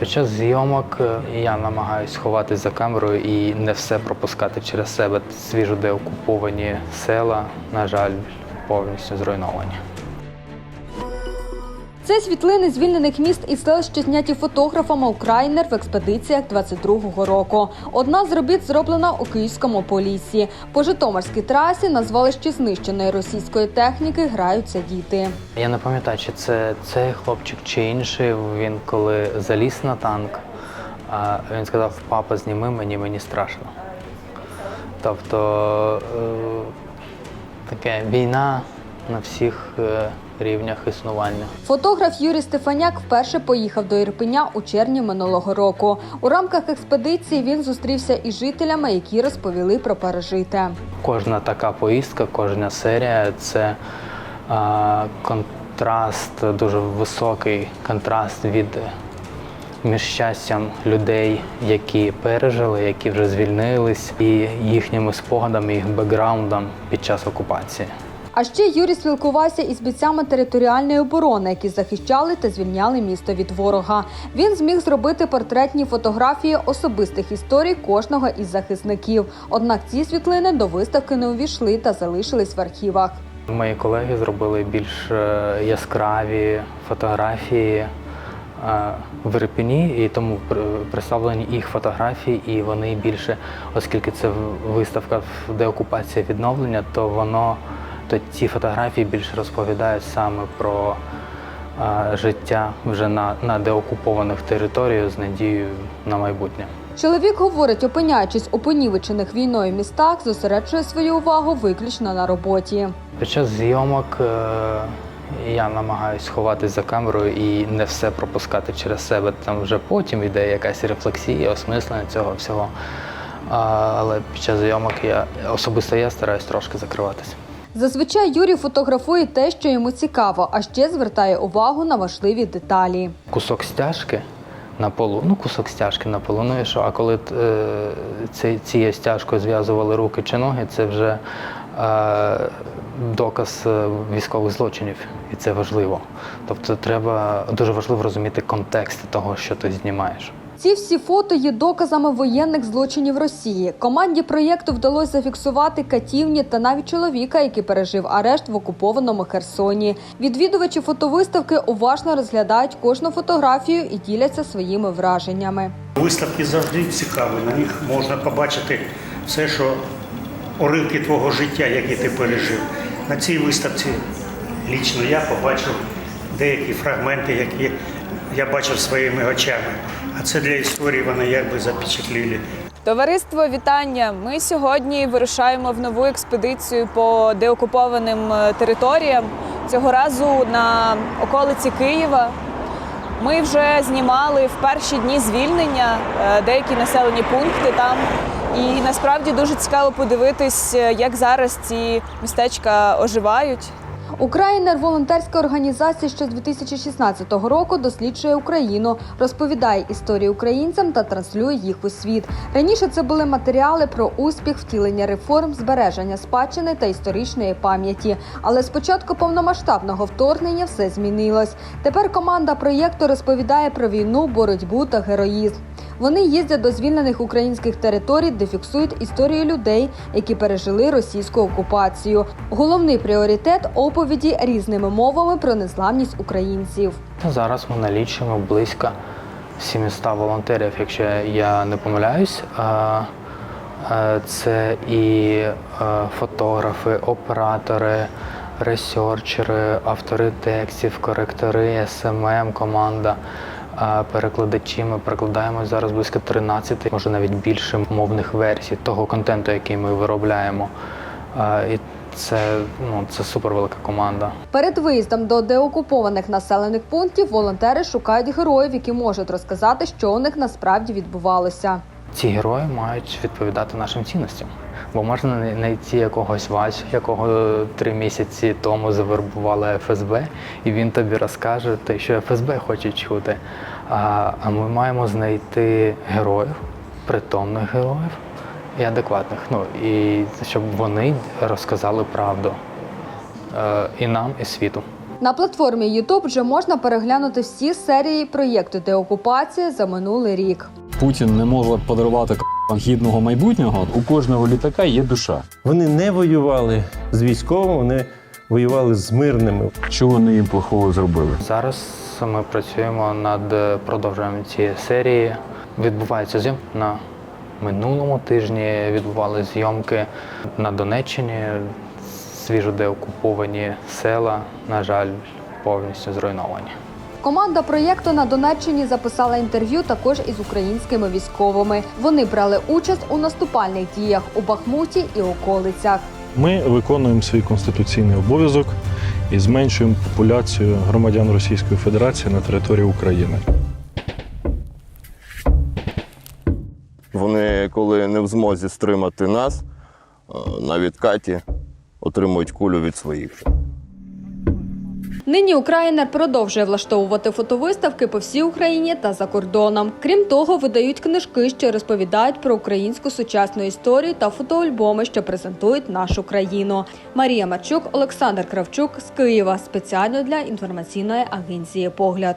Під час зйомок е, я намагаюся ховатися за камерою і не все пропускати через себе. Свіжо деокуповані села, на жаль, повністю зруйновані. Це світлини звільнених міст і сел, зняті фотографами Украйнер в експедиціях 22-го року. Одна з робіт зроблена у Київському поліссі. По Житомирській трасі на звалищі знищеної російської техніки граються діти. Я не пам'ятаю, чи це цей хлопчик чи інший. Він коли заліз на танк, він сказав: папа, зніми мені, мені страшно. Тобто е, таке війна на всіх е, рівнях існування. Фотограф Юрій Стефаняк вперше поїхав до Ірпеня у червні минулого року. У рамках експедиції він зустрівся із жителями, які розповіли про пережите. Кожна така поїздка, кожна серія це контраст, дуже високий контраст від між щастям людей, які пережили, які вже звільнились, і їхніми спогадами, їх бекграундом під час окупації. А ще Юрій спілкувався із бійцями територіальної оборони, які захищали та звільняли місто від ворога. Він зміг зробити портретні фотографії особистих історій кожного із захисників. Однак ці світлини до виставки не увійшли та залишились в архівах. Мої колеги зробили більш е, яскраві фотографії е, в Ірпені, і тому пр- представлені їх фотографії, і вони більше, оскільки це виставка в деокупація відновлення, то воно то ці фотографії більше розповідають саме про е, життя вже на, на деокупованих територіях з надією на майбутнє. Чоловік говорить, опиняючись у понівечених війною містах, зосереджує свою увагу виключно на роботі. Під час зйомок е, я намагаюся ховатись за камерою і не все пропускати через себе. Там вже потім йде якась рефлексія, осмислення цього всього. А, але під час зйомок я особисто я стараюсь трошки закриватися. Зазвичай Юрій фотографує те, що йому цікаво, а ще звертає увагу на важливі деталі. Кусок стяжки на полу, ну кусок стяжки на полу, ну і що? А коли е, ці, цією стяжкою зв'язували руки чи ноги, це вже е, доказ е, військових злочинів, і це важливо. Тобто треба дуже важливо розуміти контекст того, що ти знімаєш. Ці всі фото є доказами воєнних злочинів Росії. Команді проєкту вдалося зафіксувати катівні та навіть чоловіка, який пережив арешт в окупованому Херсоні. Відвідувачі фотовиставки уважно розглядають кожну фотографію і діляться своїми враженнями. Виставки завжди цікаві. На них можна побачити все, що уривки твого життя, які ти пережив. На цій виставці лічно я побачив деякі фрагменти, які я бачив своїми очами. А це для історії вони якби запечатліли. Товариство вітання. Ми сьогодні вирушаємо в нову експедицію по деокупованим е, територіям. Цього разу на околиці Києва. Ми вже знімали в перші дні звільнення е, деякі населені пункти там. І насправді дуже цікаво подивитись, е, як зараз ці містечка оживають. Українер волонтерська організація, що з 2016 року досліджує Україну, розповідає історії українцям та транслює їх у світ. Раніше це були матеріали про успіх, втілення реформ, збереження спадщини та історичної пам'яті. Але з початку повномасштабного вторгнення все змінилось. Тепер команда проєкту розповідає про війну, боротьбу та героїзм. Вони їздять до звільнених українських територій, де фіксують історію людей, які пережили російську окупацію. Головний пріоритет оповіді різними мовами про незламність українців. Зараз ми налічуємо близько 700 волонтерів, якщо я не помиляюсь. Це і фотографи, оператори, ресерчери, автори текстів, коректори, СММ, команда. Перекладачі ми перекладаємо зараз близько 13, може навіть більше мовних версій того контенту, який ми виробляємо. І це, ну, це супер велика команда. Перед виїздом до деокупованих населених пунктів волонтери шукають героїв, які можуть розказати, що у них насправді відбувалося. Ці герої мають відповідати нашим цінностям. Бо можна знайти якогось Вась, якого три місяці тому завербували ФСБ, і він тобі розкаже те, що ФСБ хоче чути. А, а ми маємо знайти героїв, притомних героїв і адекватних. Ну і щоб вони розказали правду е, і нам, і світу. На платформі YouTube вже можна переглянути всі серії проєкту деокупація за минулий рік. Путін не може подарувати гідного майбутнього. У кожного літака є душа. Вони не воювали з військовими, вони воювали з мирними. Що вони їм плохого зробили? Зараз ми працюємо над продовженням цієї серії. Відбувається зйомка на минулому тижні. Відбувалися зйомки на Донеччині, свіжо деокуповані села, на жаль, повністю зруйновані. Команда проєкту на Донеччині записала інтерв'ю також із українськими військовими. Вони брали участь у наступальних діях у Бахмуті і околицях. Ми виконуємо свій конституційний обов'язок і зменшуємо популяцію громадян Російської Федерації на території України. Вони, коли не в змозі стримати нас е, на відкаті, отримують кулю від своїх. Нині Українер продовжує влаштовувати фотовиставки по всій Україні та за кордоном. Крім того, видають книжки, що розповідають про українську сучасну історію та фотоальбоми, що презентують нашу країну. Марія Марчук, Олександр Кравчук з Києва спеціально для інформаційної агенції Погляд.